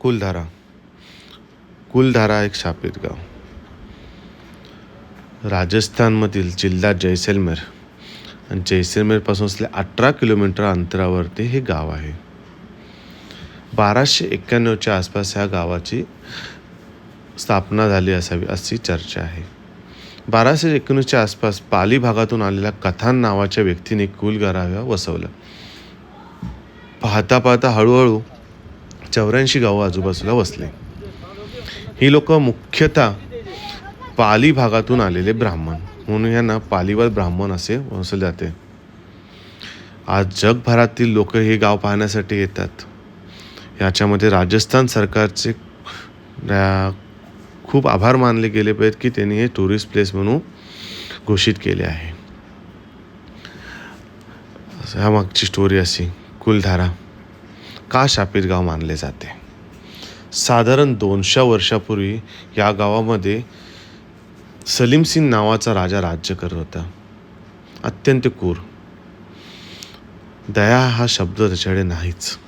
कुलधारा। कुलधारा एक शापित गाव। राजस्थानमधील जिल्हा जैसलमेर आणि जैसलमेरपासून असले अठरा किलोमीटर अंतरावरती हे गाव आहे. बाराशे एक्क्याण्णवच्या आसपास ह्या गावाची स्थापना झाली असावी अशी चर्चा आहे. बाराशे एकोणीसच्या आसपास पाली भागातून आलेल्या कथान नावाच्या व्यक्तीने कुलगाराव्या वसवलं. पाहता पाहता हळूहळू चौऱ्याऐंशी गावं आजूबाजूला वसले. ही लोक मुख्यतः पाली भागातून आलेले ब्राह्मण. म्हणून यांना पालीवर ब्राह्मण असे ओळखले जाते. आज जगभरातील लोक हे गाव पाहण्यासाठी येतात. याच्यामध्ये राजस्थान सरकारचे खूप आभार मानले गेले पाहिजेत की त्यांनी हे टुरिस्ट प्लेस म्हणून घोषित केले आहे. ह्या मागची स्टोरी अशी. कुलधारा. का शापीरगाव गाव मानले जाते? साधारण दोनशे वर्षापूर्वी या गावामध्ये सलीम सिंग नावाचा राजा राज्य करत होता. अत्यंत क्रूर दया हा शब्द त्याच्याकडे नाहीच.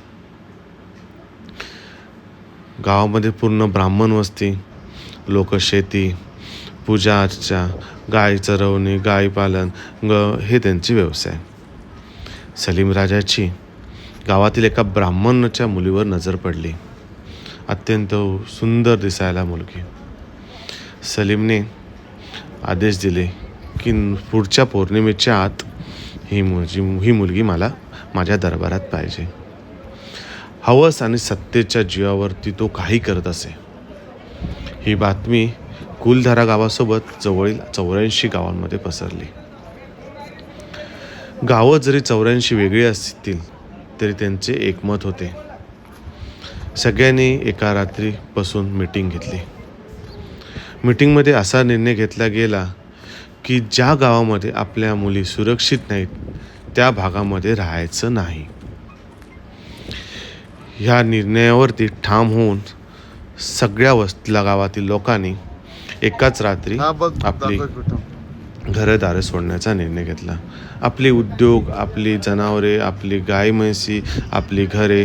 गावामध्ये पूर्ण ब्राह्मण वस्ती लोक शेती पूजा अर्चा गाय चरवणे गाय पालन ग हे त्यांचे व्यवसाय. सलीम राजाची गावातील एका ब्राह्मणाच्या मुलीवर नजर पडली. अत्यंत सुंदर दिसायला मुलगी. सलीमने आदेश दिले की पुढच्या पौर्णिमेच्या आत ही मुलगी ही मुलगी मला माझ्या दरबारात पाहिजे. हवस आणि सत्तेच्या जीवावरती तो काही करत असे. ही बातमी कुलधारा गावासोबत जवळील चौऱ्याऐंशी गावांमध्ये पसरली. गावं जरी चौऱ्याऐंशी वेगळी असतील तरी त्यांचे एकमत होते. सगळ्यांनी एका रात्री बसून मीटिंग घेतली मीटिंगमध्ये असा निर्णय घेतला गेला की ज्या गावामध्ये आपल्या मुली सुरक्षित नाहीत त्या भागामध्ये राहायचं नाही. ह्या निर्णयावरती ठाम होऊन सगळ्या वस्तीला गावातील लोकांनी एकाच रात्री आपली. घरदारे सोडण्याचा निर्णय घेतला. आपले उद्योग आपली जनावरे आपली गाय म्हैसी आपली घरे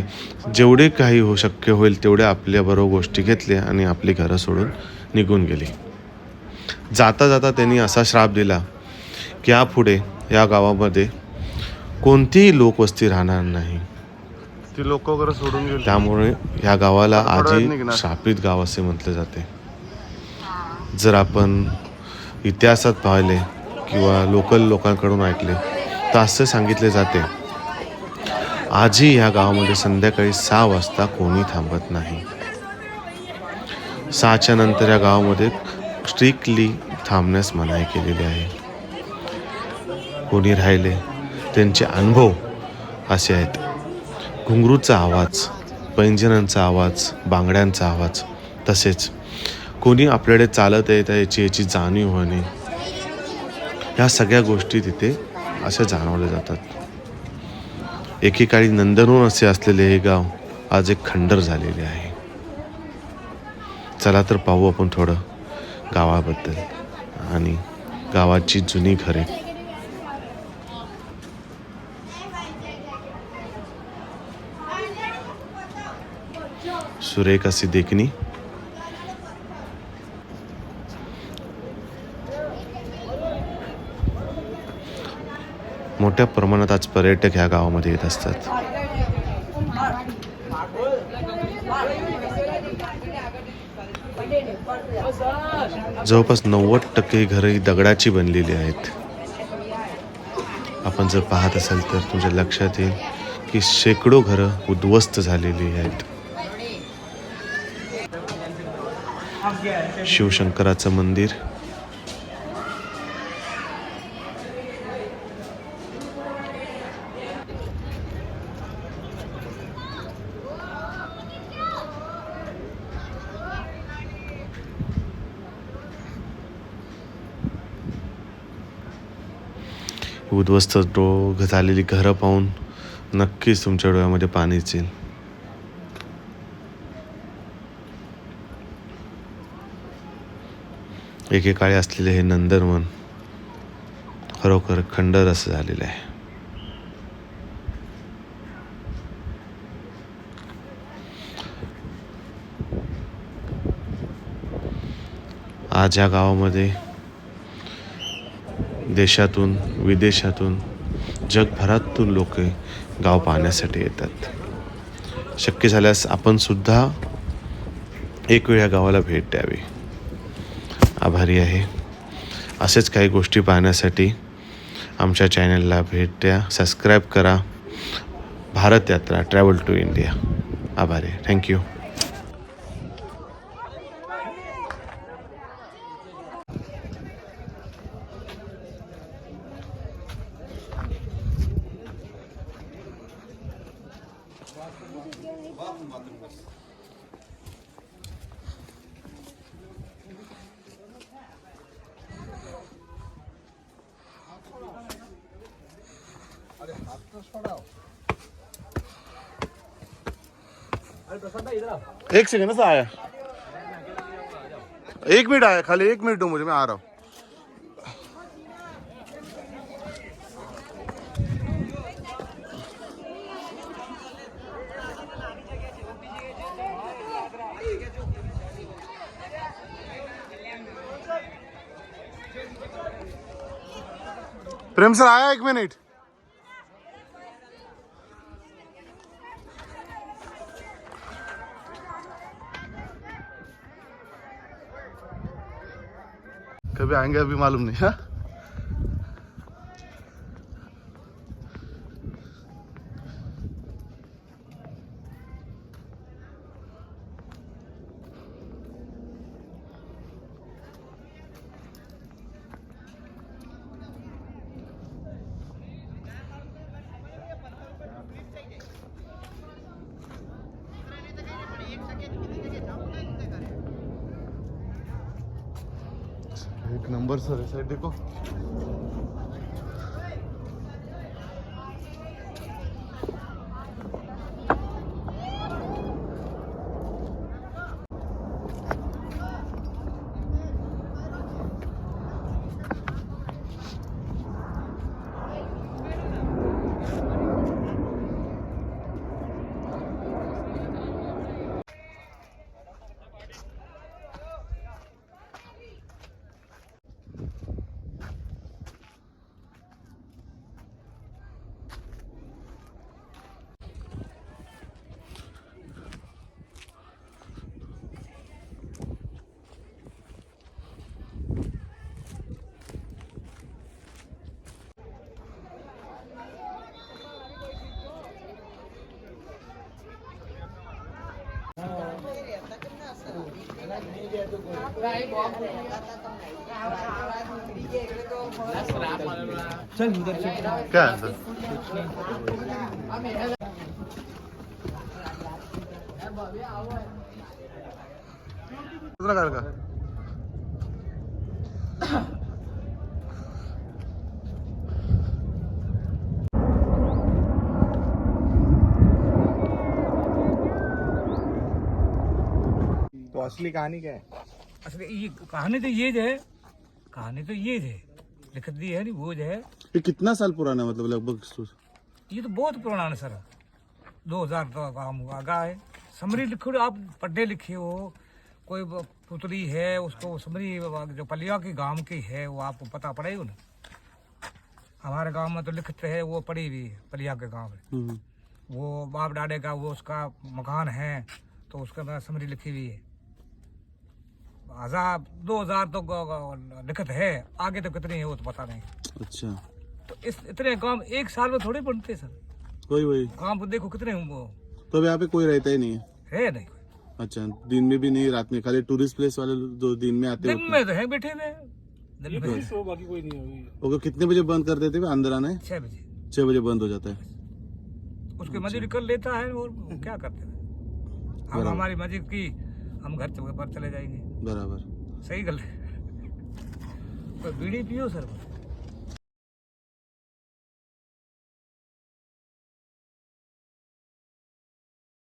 जेवढे काही हो शक्य होईल तेवढे आपल्याबरोबर गोष्टी घेतल्या आणि आपली घरं सोडून निघून गेली. जाता जाता त्यांनी असा श्राप दिला की यापुढे या गावामध्ये कोणतीही लोकवस्ती राहणार नाही. ती लोक वगैरे सोडून गेली. त्यामुळे ह्या गावाला आजी. शापित गाव असे म्हटले जाते. जर आपण इतिहासात पाहिले किंवा लोकल लोकांकडून ऐकले तर असं सांगितले जाते. आजही ह्या गावामध्ये संध्याकाळी सहा वाजता कोणी थांबत नाही. सहाच्या नंतर या गावामध्ये स्ट्रिक्टली थांबण्यास मनाई केलेली आहे. कोणी राहिले त्यांचे अनुभव असे आहेत. घुंगरूचा आवाज पैंजणांचा आवाज बांगड्यांचा आवाज तसेच कोणी आपल्याकडे चालत येत याची याची जाणीव होणे ह्या सगळ्या गोष्टी तिथे अशा जाणवल्या जातात. एकेकाळी नंदनवन असे असलेले हे गाव आज एक खंडर झालेले आहे. चला तर पाहू आपण थोडं गावाबद्दल आणि गावाची जुनी घरे. सुरेख अशी देखणी. मोठ्या प्रमाणात आज पर्यटक ह्या गावामध्ये येत असतात. जवळपास नव्वद टक्के घरं ही दगडाची बनलेली आहेत. आपण जर पाहत असाल तर तुमच्या लक्षात येईल की शेकडो घरं उद्ध्वस्त झालेली आहेत. शिवशंकराचं मंदिर उद्ध्वस्त डो झालेली घरं पाहून नक्कीच तुमच्या डोळ्यामध्ये पाणीच येईल. एकेकाळी असलेले हे नंदनवन खरोखर खंडर असं झालेलं आहे. आज या गावामध्ये देशातून विदेशातून जगभरातून लोक गाव पाहण्यासाठी येतात. शक्य झाल्यास आपणसुद्धा एक वेळ या गावाला भेट द्यावी. आभारी आहे. असेच काही गोष्टी पाहण्यासाठी आमच्या चॅनलला भेट द्या सबस्क्राईब करा. Bharat Yatra travel to India. आभारी थँक्यू एक सेकंड ना आया एक मिनट आया खाली एक मिनट दो मुझे मैं आ रहा हूँ। प्रेम सर आया एक मिनट। कभी आएंगे अभी मालूम नहीं हाँ? एक नंबर सर है साइड देखो. क्या है कितना कार का? तो असली कहानी क्या है? असली ये कहानी तो ये है। कहानी तो ये है। लिखत दी है नी वो जो है। ये कितना साल पुराना मतलब लगभग ये तो बहुत पुराना है सर। दो हज़ार तो काम आगा है। समरी लिखो आप पढ़े लिखे हो। कोई पुतली है उसको समरी जो पलिया के गाँव की है वो आपको पता पड़ेगा ना। हमारे गाँव में तो लिखते है वो पड़ी हुई है पलिया के गाँव में। वो बाप डाडे का वो उसका मकान है तो उसके समरी लिखी हुई है। हज़ार दो हज़ार तो लिखत है। आगे तो कितने है वो तो पता नहीं। अच्छा। तो इस इतने काम एक साल में थोड़े बनते सर। वही वही। काम को देखो कितने वो। तो यहाँ पे कोई रहता ही नहीं है। है नहीं अच्छा दिन में भी नहीं रात में खाली टूरिस्ट प्लेस वाले दो दिन में आते दिन में तो है बैठे हुए। दिन में। ओके कितने बजे बंद कर देते हैं? अंदर आना है? छह बजे। छह बजे बंद हो जाता है। उसकी मजदूरी कर लेता है और क्या करते हैं। हम हमारी मस्जिद की हम घर पर चले जाएँगे। बराबर. सही गल. है पर बीड़ी पियो सर.